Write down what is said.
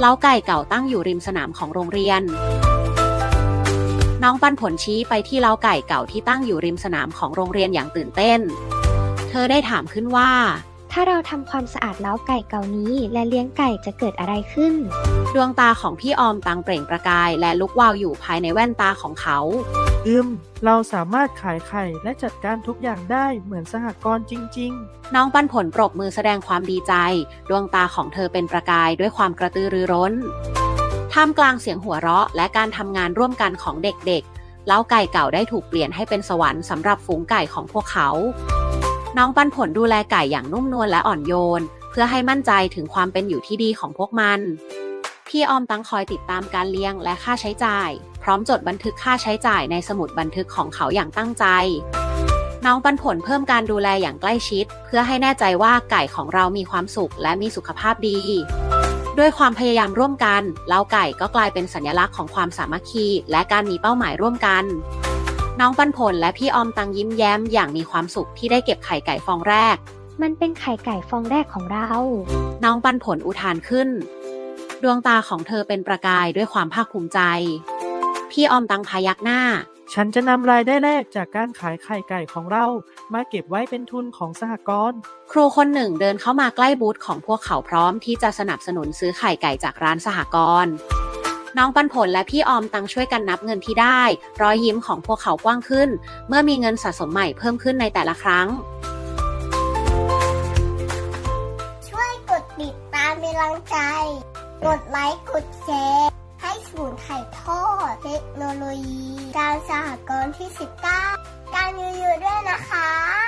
เล้าไก่เก่าตั้งอยู่ริมสนามของโรงเรียน น้องปันผลชี้ไปที่เล้าไก่เก่าที่ตั้งอยู่ริมสนามของโรงเรียนอย่างตื่นเต้น เธอได้ถามขึ้นว่า ถ้าเราทำความสะอาดเล้าไก่เก่านี้ และเลี้ยงไก่จะเกิดอะไรขึ้น ดวงตาของพี่ออมตังเปล่งประกายและลุกวาวอยู่ภายในแว่นตาของเขา อืม เราสามารถขายไข่และจัดการทุกอย่างได้เหมือนสหกรณ์จริง ๆ น้องปันผลปรบมือแสดงความดีใจ ดวงตาของเธอเป็นประกายด้วยความกระตือรือร้น ท่ามกลางเสียงหัวเราะและการทำงานร่วมกันของเด็กๆ เล้าไก่เก่าได้ถูกเปลี่ยนให้เป็นสวรรค์สำหรับฝูงไก่ของพวกเขา น้องปันผลดูแลไก่อย่างนุ่มนวลและอ่อนโยน เพื่อให้มั่นใจถึงความเป็นอยู่ที่ดีของพวกมัน พี่ออมตังคอยติดตามการเลี้ยงและค่าใช้จ่าย พร้อมจดบันทึกค่าใช้จ่ายในสมุดบันทึกของเขาอย่างตั้งใจ น้องปันผลเพิ่มการดูแลอย่างใกล้ชิด เพื่อให้แน่ใจว่าไก่ของเรามีความสุขและมีสุขภาพดี ด้วยความพยายามร่วมกันเล้าไก่ก็กลายเป็นสัญลักษณ์ของความสามัคคี และการมีเป้าหมายร่วมกัน น้องปันผลและพี่ออมตังยิ้มแย้มอย่างมีความสุขที่ได้เก็บไข่ไก่ฟองแรก มันเป็นไข่ไก่ฟองแรกของเรา น้องปันผลอุทานขึ้น ดวงตาของเธอเป็นประกายด้วยความภาคภูมิใจ พี่ออมตังพยักหน้าๆฉันจะนำรายได้แรกจากการขายไข่ไก่ของเรา มาเก็บไว้เป็นทุนของสหกรณ์ครูคนหนึ่งเดินเข้ามาใกล้บูธของพวกเขาพร้อมที่จะสนับสนุนซื้อไข่ไก่จากร้านสหกรณ์น้องปันผลและพี่ออมตังช่วยกันนับเงินที่ได้ รอยยิ้มของพวกเขากว้างขึ้น เมื่อมีเงินสะสมใหม่เพิ่มขึ้นในแต่ละครั้ง ช่วยกดติดตามเป็นกำลังใจ กดไลค์กดแชร์ให้ศูนย์ถ่ทอดเทคโนโลยี การสหกรณ์ที่ 19 การยูยูด้วยนะคะ